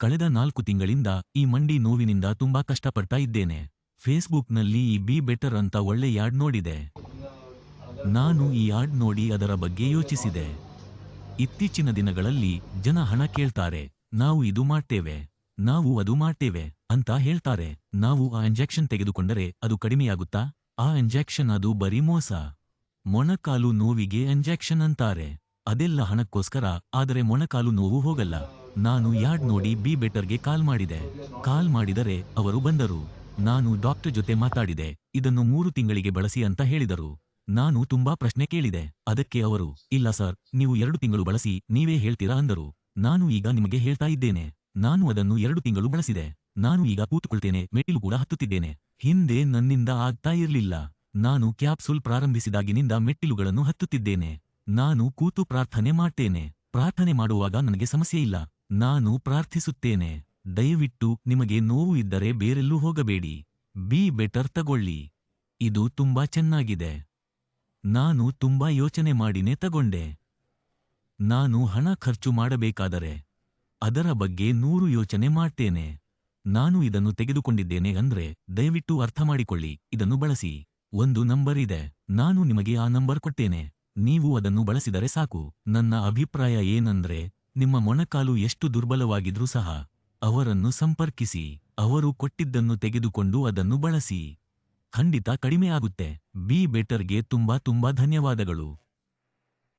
ಕಳೆದ ನಾಲ್ಕು ತಿಂಗಳಿಂದ ಈ ಮಂಡಿ ನೋವಿನಿಂದ ತುಂಬಾ ಕಷ್ಟಪಡ್ತಾ ಇದ್ದೇನೆ. ಫೇಸ್ಬುಕ್ನಲ್ಲಿ ಈ ಬಿ ಬೆಟರ್ ಅಂತ ಒಳ್ಳೆ ಯಾಡ್ ನೋಡಿದೆ. ನಾನು ಈ ಯಾಡ್ ನೋಡಿ ಅದರ ಬಗ್ಗೆ ಯೋಚಿಸಿದೆ. ಇತ್ತೀಚಿನ ದಿನಗಳಲ್ಲಿ ಜನ ಹಣ ಕೇಳ್ತಾರೆ, ನಾವು ಇದು ಮಾಡ್ತೇವೆ, ನಾವು ಅದು ಮಾಡ್ತೇವೆ ಅಂತ ಹೇಳ್ತಾರೆ. ನಾವು ಆ ಇಂಜೆಕ್ಷನ್ ತೆಗೆದುಕೊಂಡರೆ ಅದು ಕಡಿಮೆಯಾಗುತ್ತಾ? ಆ ಇಂಜೆಕ್ಷನ್ ಅದು ಬರೀ ಮೋಸ. ಮೊಣಕಾಲು ನೋವಿಗೆ ಇಂಜೆಕ್ಷನ್ ಅಂತಾರೆ. ಅದೆಲ್ಲ ಹಣಕ್ಕೋಸ್ಕರ, ಆದರೆ ಮೊಣಕಾಲು ನೋವು ಹೋಗಲ್ಲ. ನಾನು ಯಾರ್ಡ್ ನೋಡಿ ಬಿ ಬೆಟರ್ಗೆ ಕಾಲ್ ಮಾಡಿದೆ. ಕಾಲ್ ಮಾಡಿದರೆ ಅವರು ಬಂದರು. ನಾನು ಡಾಕ್ಟರ್ ಜೊತೆ ಮಾತಾಡಿದೆ. ಇದನ್ನು ಮೂರು ತಿಂಗಳಿಗೆ ಬಳಸಿ ಅಂತ ಹೇಳಿದರು. ನಾನು ತುಂಬಾ ಪ್ರಶ್ನೆ ಕೇಳಿದೆ. ಅದಕ್ಕೆ ಅವರು, ಇಲ್ಲ ಸರ್, ನೀವು ಎರಡು ತಿಂಗಳು ಬಳಸಿ, ನೀವೇ ಹೇಳ್ತೀರಾ ಅಂದರು. ನಾನು ಈಗ ನಿಮಗೆ ಹೇಳ್ತಾ ಇದ್ದೇನೆ. ನಾನು ಅದನ್ನು ಎರಡು ತಿಂಗಳು ಬಳಸಿದೆ. ನಾನು ಈಗ ಕೂತುಕೊಳ್ತೇನೆ, ಮೆಟ್ಟಿಲು ಕೂಡ ಹತ್ತುತ್ತಿದ್ದೇನೆ. ಹಿಂದೆ ನನ್ನಿಂದ ಆಗ್ತಾ ಇರಲಿಲ್ಲ. ನಾನು ಕ್ಯಾಪ್ಸುಲ್ ಪ್ರಾರಂಭಿಸಿದಾಗಿನಿಂದ ಮೆಟ್ಟಿಲುಗಳನ್ನು ಹತ್ತುತ್ತಿದ್ದೇನೆ. ನಾನು ಕೂತು ಪ್ರಾರ್ಥನೆ ಮಾಡ್ತೇನೆ. ಪ್ರಾರ್ಥನೆ ಮಾಡುವಾಗ ನನಗೆ ಸಮಸ್ಯೆ ಇಲ್ಲ. ನಾನು ಪ್ರಾರ್ಥಿಸುತ್ತೇನೆ. ದಯವಿಟ್ಟು ನಿಮಗೆ ನೋವು ಇದ್ದರೆ ಬೇರೆಲ್ಲೂ ಹೋಗಬೇಡಿ. ಬಿ ಬೆಟರ್ ತಗೊಳ್ಳಿ. ಇದು ತುಂಬಾ ಚೆನ್ನಾಗಿದೆ. ನಾನು ತುಂಬಾ ಯೋಚನೆ ಮಾಡಿನೇ ತಗೊಂಡೆ. ನಾನು ಹಣ ಖರ್ಚು ಮಾಡಬೇಕಾದರೆ ಅದರ ಬಗ್ಗೆ ನೂರು ಯೋಚನೆ ಮಾಡ್ತೇನೆ. ನಾನು ಇದನ್ನು ತೆಗೆದುಕೊಂಡಿದ್ದೇನೆ ಅಂದ್ರೆ ದಯವಿಟ್ಟು ಅರ್ಥ ಮಾಡಿಕೊಳ್ಳಿ. ಇದನ್ನು ಬಳಸಿ. ಒಂದು ನಂಬರ್ ಇದೆ. ನಾನು ನಿಮಗೆ ಆ ನಂಬರ್ ಕೊಟ್ಟೇನೆ ನೀವು ಅದನ್ನು ಬಳಸಿದರೆ ಸಾಕು. ನನ್ನ ಅಭಿಪ್ರಾಯ ಏನಂದ್ರೆ ನಿಮ್ಮ ಮೊಣಕಾಲು ಎಷ್ಟು ದುರ್ಬಲವಾಗಿದ್ರೂ ಸಹ, ಅವರನ್ನು ಸಂಪರ್ಕಿಸಿ, ಅವರು ಕೊಟ್ಟಿದ್ದನ್ನು ತೆಗೆದುಕೊಂಡು ಅದನ್ನು ಬಳಸಿ. ಖಂಡಿತ ಕಡಿಮೆಯಾಗುತ್ತೆ. ಬಿ ಬೆಟರ್ಗೆ ತುಂಬಾ ತುಂಬಾ ಧನ್ಯವಾದಗಳು.